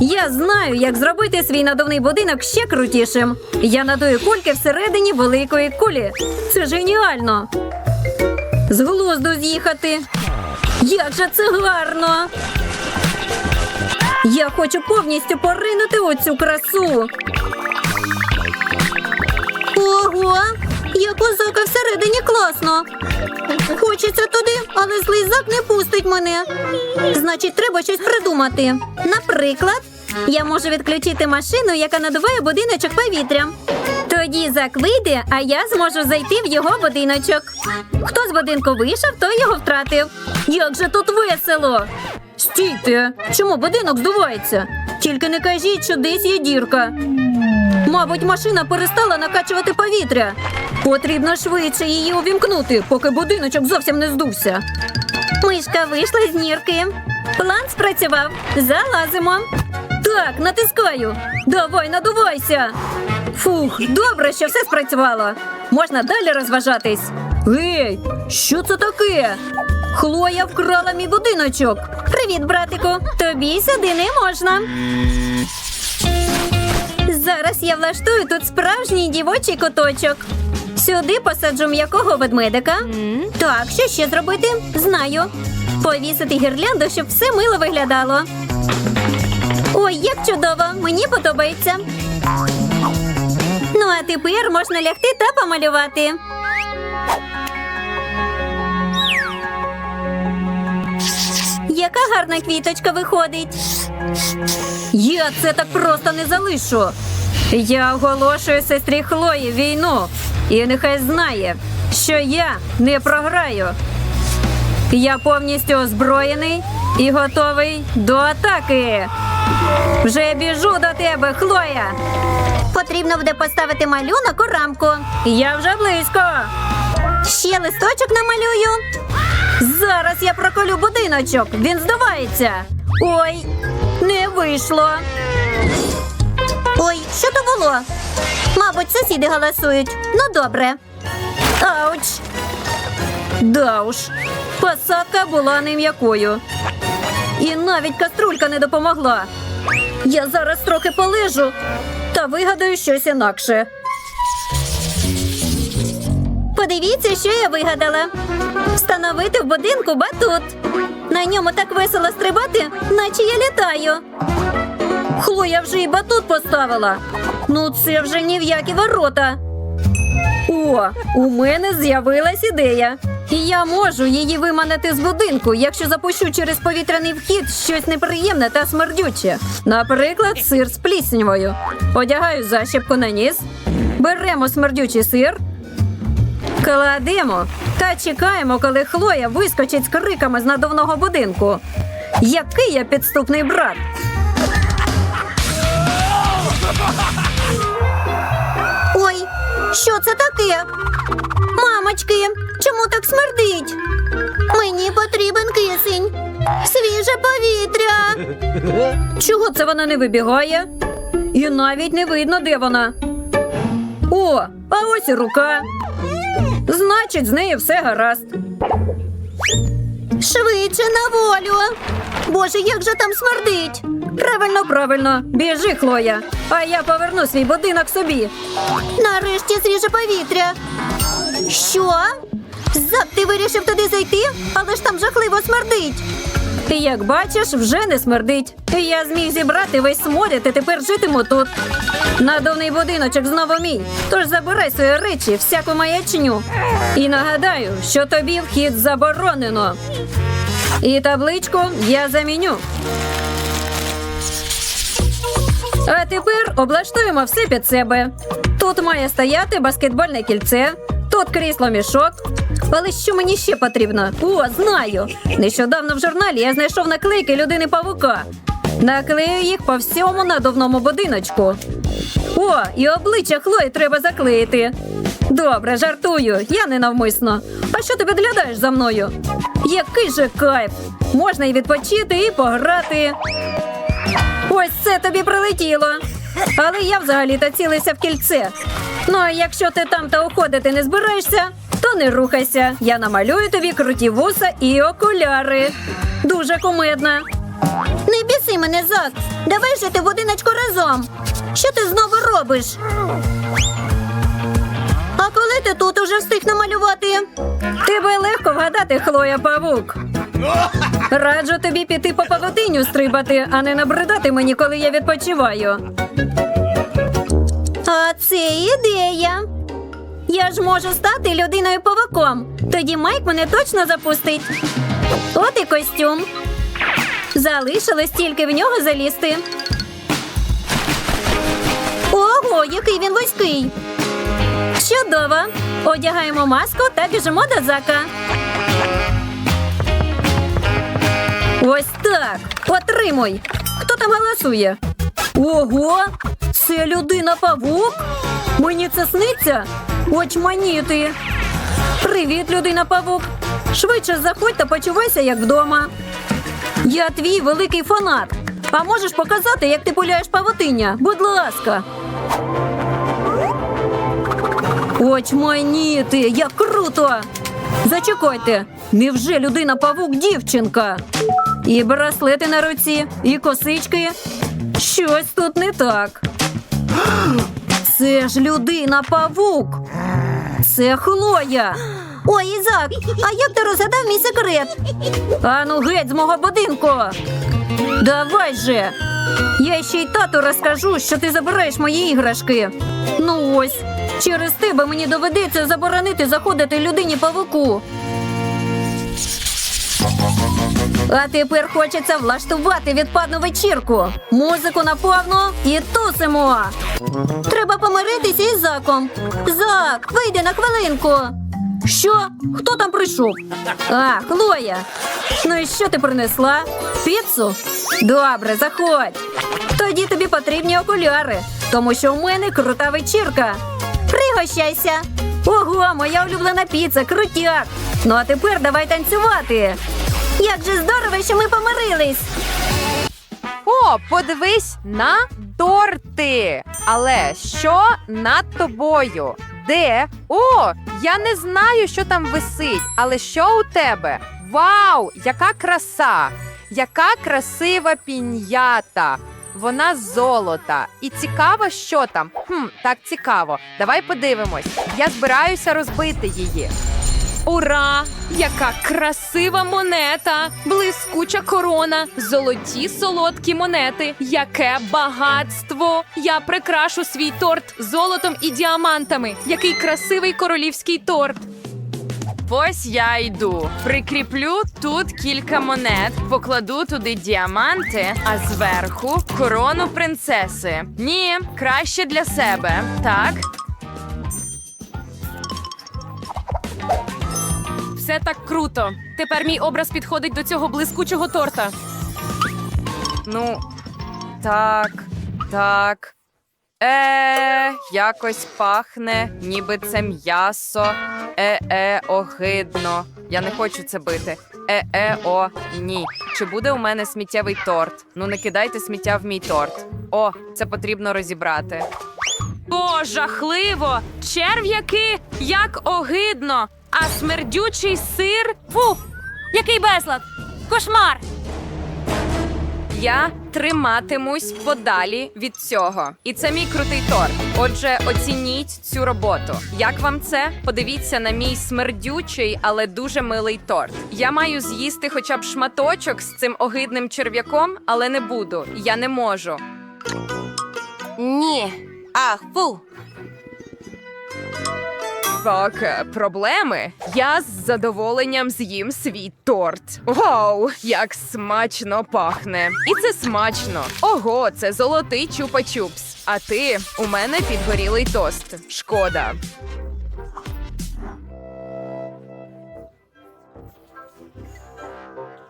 Я знаю, як зробити свій надувний будинок ще крутішим. Я надую кульки всередині великої кулі. Це геніально. З глузду з'їхати. Як же це гарно! Я хочу повністю поринути у цю красу. Ого! Як озака всередині класно. Хочеться туди, але злий зак не пустить мене. Значить, треба щось придумати. Наприклад, я можу відключити машину, яка надуває будиночок повітрям. Тоді зак вийде, а я зможу зайти в його будиночок. Хто з будинку вийшов, той його втратив. Як же тут весело! Стійте! Чому будинок здувається? Тільки не кажіть, що десь є дірка. Мабуть, машина перестала накачувати повітря. Потрібно швидше її увімкнути, поки будиночок зовсім не здувся. Мишка вийшла з нірки. План спрацював. Залазимо. Так, натискаю. Давай, надувайся. Фух, добре, що все спрацювало. Можна далі розважатись. Гей, що це таке? Хлоя вкрала мій будиночок. Привіт, братику. Тобі сюди не можна. Зараз я влаштую тут справжній дівочий куточок. Сюди посаджу м'якого ведмедика. Так, що ще зробити? Знаю. Повісити гірлянду, щоб все мило виглядало. Ой, як чудово! Мені подобається. Ну, а тепер можна лягти та помалювати. Яка гарна квіточка виходить. Я це так просто не залишу. Я оголошую сестрі Хлої війну, і нехай знає, що я не програю. Я повністю озброєний і готовий до атаки. Вже біжу до тебе, Хлоя. Потрібно буде поставити малюнок у рамку. Я вже близько. Ще листочок намалюю. Зараз я проколю будиночок. Він здувається. Ой, не вийшло. Що то було? Мабуть, сусіди голосують. Ну, добре. Ауч. Да уж, посадка була не м'якою. І навіть каструлька не допомогла. Я зараз трохи полежу та вигадаю щось інакше. Подивіться, що я вигадала. Встановити в будинку батут. На ньому так весело стрибати, наче я літаю. Хлоя вже і батут поставила. Ну, це вже ні в які ворота. О, у мене з'явилась ідея. І я можу її виманити з будинку, якщо запущу через повітряний вхід щось неприємне та смердюче. Наприклад, сир з пліснявою. Одягаю защіпку на ніс, беремо смердючий сир, кладемо та чекаємо, коли Хлоя вискочить з криками з надувного будинку. Який я підступний брат! Що це таке? Мамочки, чому так смердить? Мені потрібен кисень. Свіже повітря. Чого це вона не вибігає? І навіть не видно, де вона. О, а ось і рука. Значить, з нею все гаразд. Швидше на волю. Боже, як же там смердить. Правильно, правильно. Біжи, Хлоя. А я поверну свій будинок собі. Нарешті свіже повітря. Що? Зап, ти вирішив туди зайти, але ж там жахливо смердить. Ти як бачиш, вже не смердить. Я зміг зібрати весь сморід і тепер житиму тут. Надувний будиночок знову мій. Тож забирай свої речі, всяку маячню. І нагадаю, що тобі вхід заборонено. І табличку я заміню. А тепер облаштуємо все під себе. Тут має стояти баскетбольне кільце, тут крісло мішок. Але що мені ще потрібно? О, знаю. Нещодавно в журналі я знайшов наклейки людини павука. Наклею їх по всьому надувному будиночку. О, і обличчя Хлої треба заклеїти. Добре, жартую, я не навмисно. А що ти підглядаєш за мною? Який же кайф! Можна і відпочити, і пограти. Ось це тобі прилетіло. Але я взагалі-то цілився в кільце. Ну, а якщо ти там та уходити не збираєшся, то не рухайся. Я намалюю тобі круті вуса і окуляри. Дуже кумедна. Не біси мене, Зак! Давай жити в будиночку разом. Що ти знову робиш? А коли ти тут уже встиг намалювати? Тебе легко вгадати, Хлоя Павук. Раджу тобі піти по павутиню стрибати, а не набридати мені, коли я відпочиваю. А це ідея. Я ж можу стати людиною павуком. Тоді Майк мене точно запустить. От і костюм. Залишилось тільки в нього залізти. Ого, який він вузький. Чудово. Одягаємо маску та біжимо до зака. Ось так. Отримуй. Хто там голосує? Ого! Це людина павук? Мені це сниться? Очманіти. Привіт, людина павук. Швидше заходь та почувайся, як вдома. Я твій великий фанат. А можеш показати, як ти пуляєш павутиння? Будь ласка. Очманіти, як круто! Зачекайте, невже людина павук дівчинка? І браслети на руці, і косички. Щось тут не так. Це ж людина павук. Це Хлоя. Ой, Ізак, а як ти розгадав мій секрет? Ану геть з мого будинку. Давай же. Я ще й тату розкажу, що ти забираєш мої іграшки. Ну ось, через тебе мені доведеться заборонити заходити людині павуку. А тепер хочеться влаштувати відпадну вечірку. Музику наповну і тусимо. Треба помиритися із Заком. Зак, вийди на хвилинку. Що? Хто там прийшов? А, Хлоя. Ну і що ти принесла? Піцу? Добре, заходь. Тоді тобі потрібні окуляри, тому що у мене крута вечірка. Пригощайся. Ого, моя улюблена піца, крутяк. Ну а тепер давай танцювати. Як же здорово, що ми помирились. О, подивись на торти. Але що над тобою? Де? О, я не знаю, що там висить, але що у тебе? Вау, яка краса! Яка красива пінята! Вона золота. І цікаво, що там. Хм, так цікаво. Давай подивимось. Я збираюся розбити її. Ура! Яка красива монета! Блискуча корона, золоті солодкі монети. Яке багатство! Я прикрашу свій торт золотом і діамантами. Який красивий королівський торт. Ось я йду. Прикріплю тут кілька монет, покладу туди діаманти, а зверху корону принцеси. Ні, краще для себе. Так. Все так круто. Тепер мій образ підходить до цього блискучого торта. Ну, так, так. Е, якось пахне, ніби це м'ясо. Е-е, огидно. Я не хочу це бити. Е-е, о, ні. Чи буде у мене сміттєвий торт? Ну не кидайте сміття в мій торт. О, це потрібно розібрати. О, жахливо! Черв'яки, як огидно! А смердючий сир. Фу! Який безлад! Кошмар! Я триматимусь подалі від цього. І це мій крутий торт. Отже, оцініть цю роботу. Як вам це? Подивіться на мій смердючий, але дуже милий торт. Я маю з'їсти хоча б шматочок з цим огидним черв'яком, але не буду. Я не можу. Ні. Ах, фу. Так, е, проблеми. Я з задоволенням з'їм свій торт. Вау, як смачно пахне! І це смачно. Ого, це золотий чупа-чупс. А ти у мене підгорілий тост. Шкода.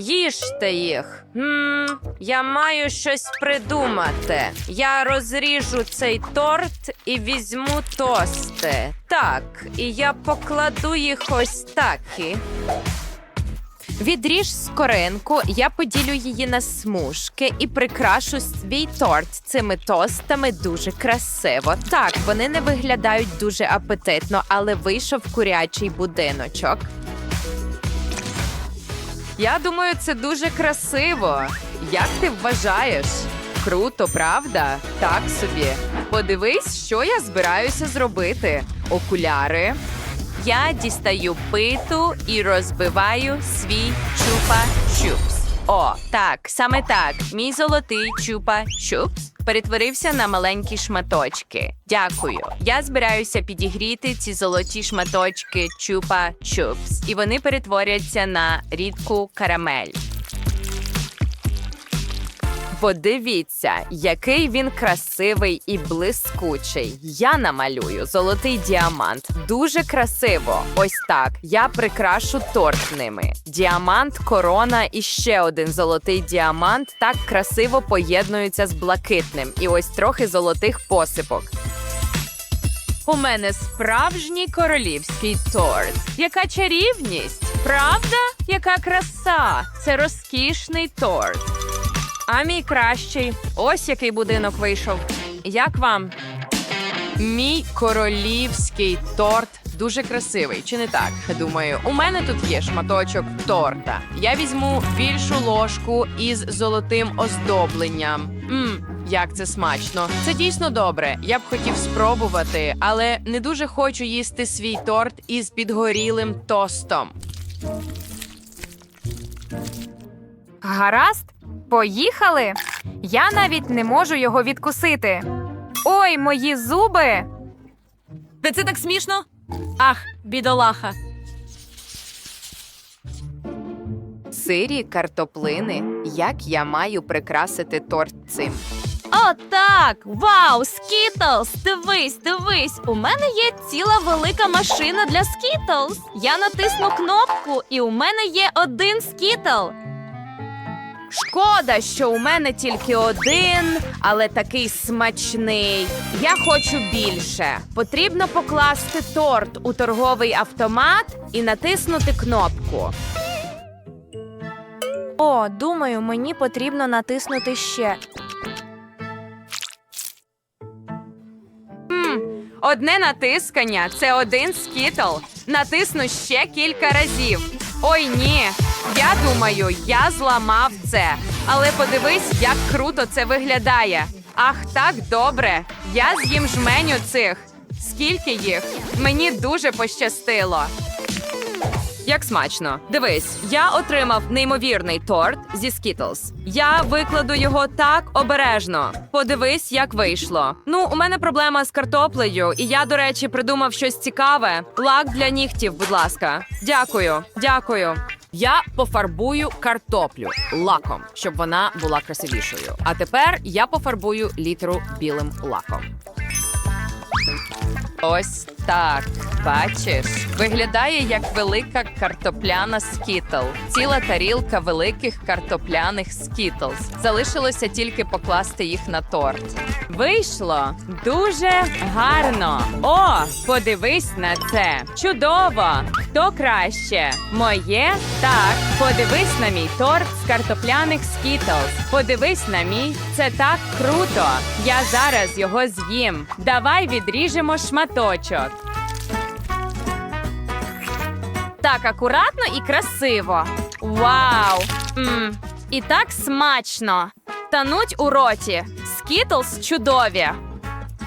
Їжте їх. Хм, я маю щось придумати. Я розріжу цей торт і візьму тости. Так, і я покладу їх ось такі. Відріж скоринку, я поділю її на смужки і прикрашу свій торт цими тостами дуже красиво. Так, вони не виглядають дуже апетитно, але вийшов курячий будиночок. Я думаю, це дуже красиво. Як ти вважаєш? Круто, правда? Так собі. Подивись, що я збираюся зробити. Окуляри. Я дістаю питу і розбиваю свій чупа-чупс. О, так, саме так. Мій золотий чупа-чупс перетворився на маленькі шматочки. Дякую. Я збираюся підігріти ці золоті шматочки чупа-чупс, і вони перетворяться на рідку карамель. Подивіться, який він красивий і блискучий. Я намалюю золотий діамант. Дуже красиво. Ось так. Я прикрашу торт ними. Діамант, корона і ще один золотий діамант так красиво поєднуються з блакитним. І ось трохи золотих посипок. У мене справжній королівський торт. Яка чарівність! Правда? Яка краса! Це розкішний торт. А мій кращий. Ось який будинок вийшов. Як вам? Мій королівський торт дуже красивий, чи не так? Думаю, у мене тут є шматочок торта. Я візьму більшу ложку із золотим оздобленням. Мм, як це смачно. Це дійсно добре. Я б хотів спробувати, але не дуже хочу їсти свій торт із підгорілим тостом. Гаразд, поїхали. Я навіть не можу його відкусити. Ой, мої зуби. Та це так смішно? Ах, бідолаха. Сирі, картоплини. Як я маю прикрасити торт цим? О, так! Вау! Скітлс! Дивись, дивись! У мене є ціла велика машина для Скітлс. Я натисну кнопку, і у мене є один скітл. Шкода, що у мене тільки один, але такий смачний. Я хочу більше. Потрібно покласти торт у торговий автомат і натиснути кнопку. О, думаю, мені потрібно натиснути ще. Одне натискання це один скітл. Натисну ще кілька разів. Ой ні. Я думаю, я зламав це. Але подивись, як круто це виглядає. Ах, так добре. Я з'їм жменю цих. Скільки їх? Мені дуже пощастило. Як смачно. Дивись, я отримав неймовірний торт зі Skittles. Я викладу його так обережно. Подивись, як вийшло. Ну, у мене проблема з картоплею, і я, до речі, придумав щось цікаве. Лак для нігтів, будь ласка. Дякую, дякую. Я пофарбую картоплю лаком, щоб вона була красивішою. А тепер я пофарбую літеру білим лаком. Ось так. Бачиш, виглядає як велика картопляна скітл. Ціла тарілка великих картопляних скітлз. Залишилося тільки покласти їх на торт. Вийшло дуже гарно. О, подивись на це. Чудово! Хто краще? Моє? Так. Подивись на мій торт з картопляних скітлз. Подивись на мій. Це так круто. Я зараз його з'їм. Давай відріжемо шматочок. Так акуратно і красиво. Вау! м І так смачно. Тануть у роті. Скітлс чудові.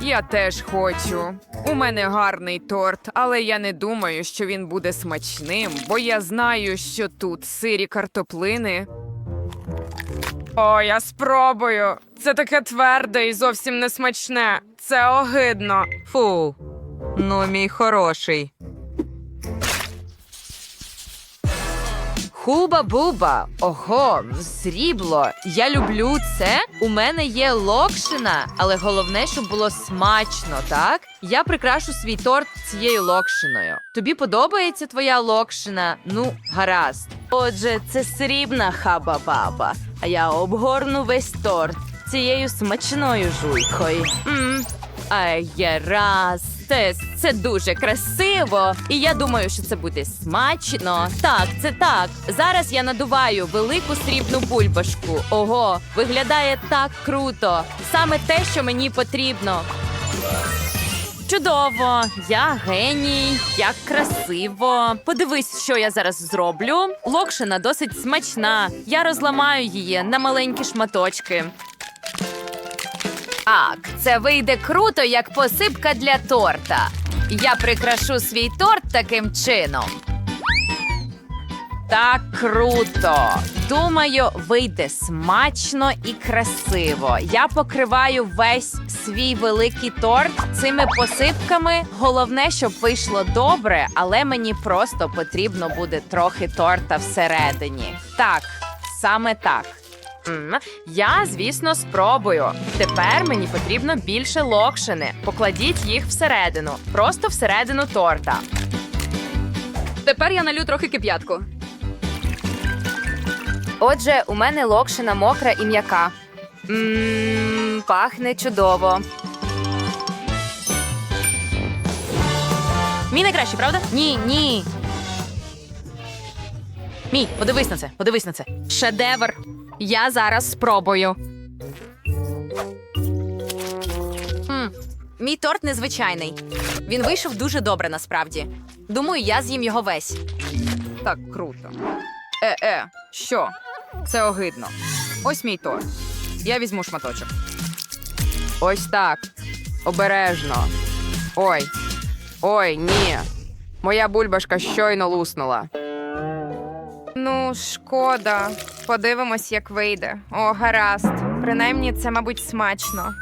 Я теж хочу. У мене гарний торт, але я не думаю, що він буде смачним, бо я знаю, що тут сирі картоплини. О, я спробую. Це таке тверде і зовсім не смачне. Це огидно. Фу. Ну, мій хороший. Хуба-буба, ого, срібло. Я люблю це. У мене є локшина, але головне, щоб було смачно, так? Я прикрашу свій торт цією локшиною. Тобі подобається твоя локшина? Ну, гаразд. Отже, це срібна хаба-баба, а я обгорну весь торт цією смачною жуйкою. М, Ай, я раз. Це, це дуже красиво, і я думаю, що це буде смачно. Так, це так. Зараз я надуваю велику срібну бульбашку. Ого, виглядає так круто. Саме те, що мені потрібно. Чудово! Я геній, як красиво. Подивись, що я зараз зроблю. Локшина досить смачна. Я розламаю її на маленькі шматочки. Так, це вийде круто, як посипка для торта. Я прикрашу свій торт таким чином. Так круто. Думаю, вийде смачно і красиво. Я покриваю весь свій великий торт цими посипками. Головне, щоб вийшло добре, але мені просто потрібно буде трохи торта всередині. Так, саме так. М, Я, звісно, спробую. Тепер мені потрібно більше локшини. Покладіть їх всередину, просто всередину торта. Тепер я налю трохи кип'ятку. Отже, у мене локшина мокра і м'яка. Мм, пахне чудово. Мій найкращий, правда? Ні, ні. Мій, подивись на це, подивись на це. Шедевр. Я зараз спробую. Хм, мій торт незвичайний. Він вийшов дуже добре насправді. Думаю, я з'їм його весь. Так круто. Е-е, що? Це огидно. Ось мій торт. Я візьму шматочок. Ось так. Обережно. Ой. Ой, ні. Моя бульбашка щойно луснула. Ну, шкода. Подивимось, як вийде. О, гаразд. Принаймні, це, мабуть, смачно.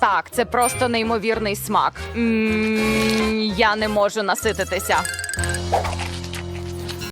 Так, це просто неймовірний смак. м я не можу насититися.